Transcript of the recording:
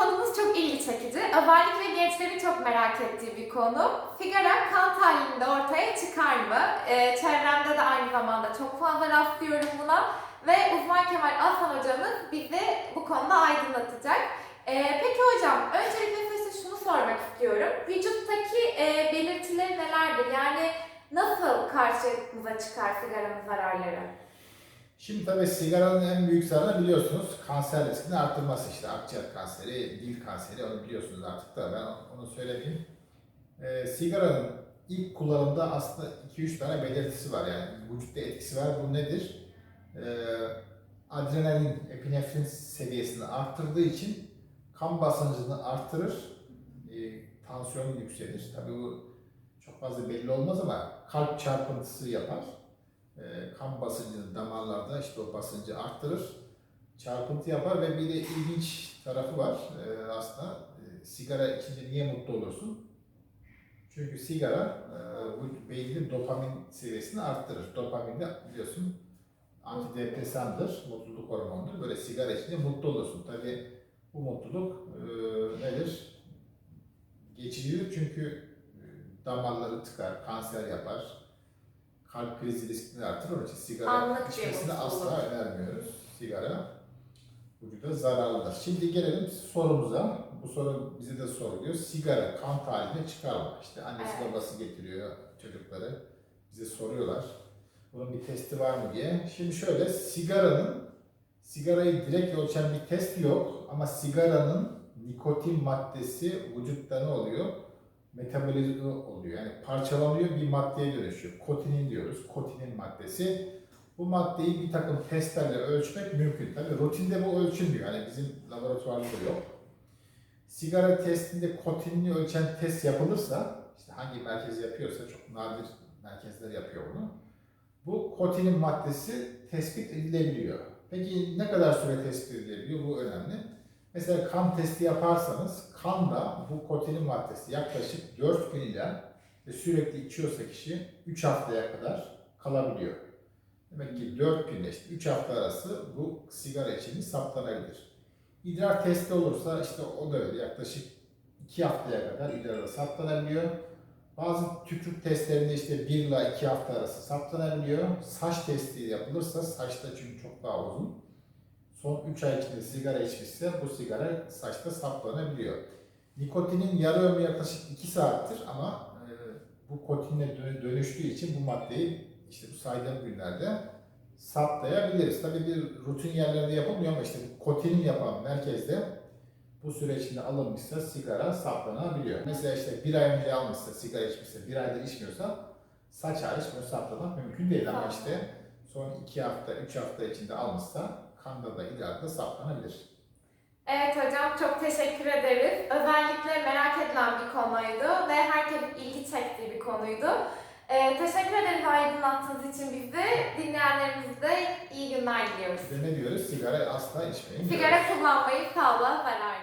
konumuz çok ilgi çekici. Özellikle gençlerin çok merak ettiği bir konu. Sigara kan tahlilinde ortaya çıkar mı? Ee, çevremde de aynı zamanda çok fazla rastlıyorum buna. Ve uzman Kemal Aslan hocamız bizi bu konuda aydınlatacak. Ee, peki hocam, öncelikle size şunu sormak istiyorum. Vücuttaki e, belirtileri nelerdir? Yani nasıl karşımıza çıkar sigaranın zararları? Şimdi tabii sigaranın en büyük zararı biliyorsunuz kanser riskini arttırması işte akciğer kanseri, dil kanseri onu biliyorsunuz artık da ben onu söylemeyeyim. Ee, sigaranın ilk kullanımda aslında 2-3 tane belirtisi var yani vücutta etkisi var. Bu nedir? Ee, adrenalin, epinefrin seviyesini arttırdığı için kan basıncını arttırır, e, tansiyonun yükselir. Tabii bu çok fazla belli olmaz ama kalp çarpıntısı yapar. E, kan basıncını damarlarda işte o basıncı arttırır, çarpıntı yapar ve bir de ilginç tarafı var e, aslında. E, sigara içince niye mutlu olursun? Çünkü sigara e, beynin dopamin seviyesini arttırır. Dopamin de biliyorsun antidepresandır, mutluluk hormonudur. Böyle sigara içince mutlu olursun. Tabii bu mutluluk e, nedir? Geçicidir çünkü e, damarları tıkar, kanser yapar, kalp krizi riskini artırır. İçin sigara Anlık içmesini asla önermiyoruz. Sigara vücuda zararlıdır. Şimdi gelelim sorumuza. Bu soru bize de soruluyor. Sigara kan tahlilinde çıkar mı? İşte annesi Evet. babası getiriyor çocukları. Bize soruyorlar. Bunun bir testi var mı diye. Şimdi şöyle sigaranın sigarayı direkt ölçen bir test yok ama sigaranın nikotin maddesi vücutta ne oluyor? Metabolize oluyor. Yani parçalanıyor bir maddeye dönüşüyor. Kotinin diyoruz. Kotinin maddesi. Bu maddeyi bir takım testlerle ölçmek mümkün. Tabii rutinde bu ölçülmüyor. Yani bizim laboratuvarda yok. Sigara testinde kotinini ölçen test yapılırsa, işte hangi merkez yapıyorsa çok nadir merkezler yapıyor bunu. Bu kotinin maddesi tespit edilebiliyor. Peki ne kadar süre tespit edilebiliyor? Bu önemli. Mesela kan testi yaparsanız kanda bu kotinin maddesi yaklaşık 4 gün ile ve sürekli içiyorsa kişi 3 haftaya kadar kalabiliyor. Demek ki 4 gün ile işte 3 hafta arası bu sigara içimi saptanabilir. İdrar testi olursa işte o da öyle yaklaşık 2 haftaya kadar idrarda saptanabiliyor. Bazı tükürük testlerinde işte 1 ile 2 hafta arası saptanabiliyor. Saç testi yapılırsa saçta çünkü çok daha uzun. Son 3 ay içinde sigara içmişse bu sigara saçta saplanabiliyor. Nikotinin yarı ömrü yaklaşık 2 saattir ama e, bu kotinle dö- dönüştüğü için bu maddeyi işte bu saydığım günlerde saptayabiliriz. Tabii bir rutin yerlerde yapılmıyor ama işte bu kotinin yapan merkezde bu süre içinde alınmışsa sigara saplanabiliyor. Mesela işte bir ay önce almışsa, sigara içmişse, bir aydır içmiyorsa saç hariç bunu saplamak mümkün değil ama işte son iki hafta, üç hafta içinde almışsa kanda da idrarda saplanabilir. Evet hocam çok teşekkür ederiz. Özellikle merak edilen bir konuydu ve herkesin ilgi çektiği bir konuydu. Ee, teşekkür ederiz aydınlattığınız için bizi. Dinleyenlerimize de iyi günler diliyoruz. Ve ne diyoruz? Sigara asla içmeyin. diyoruz. Sigara kullanmayı sağlığa zarar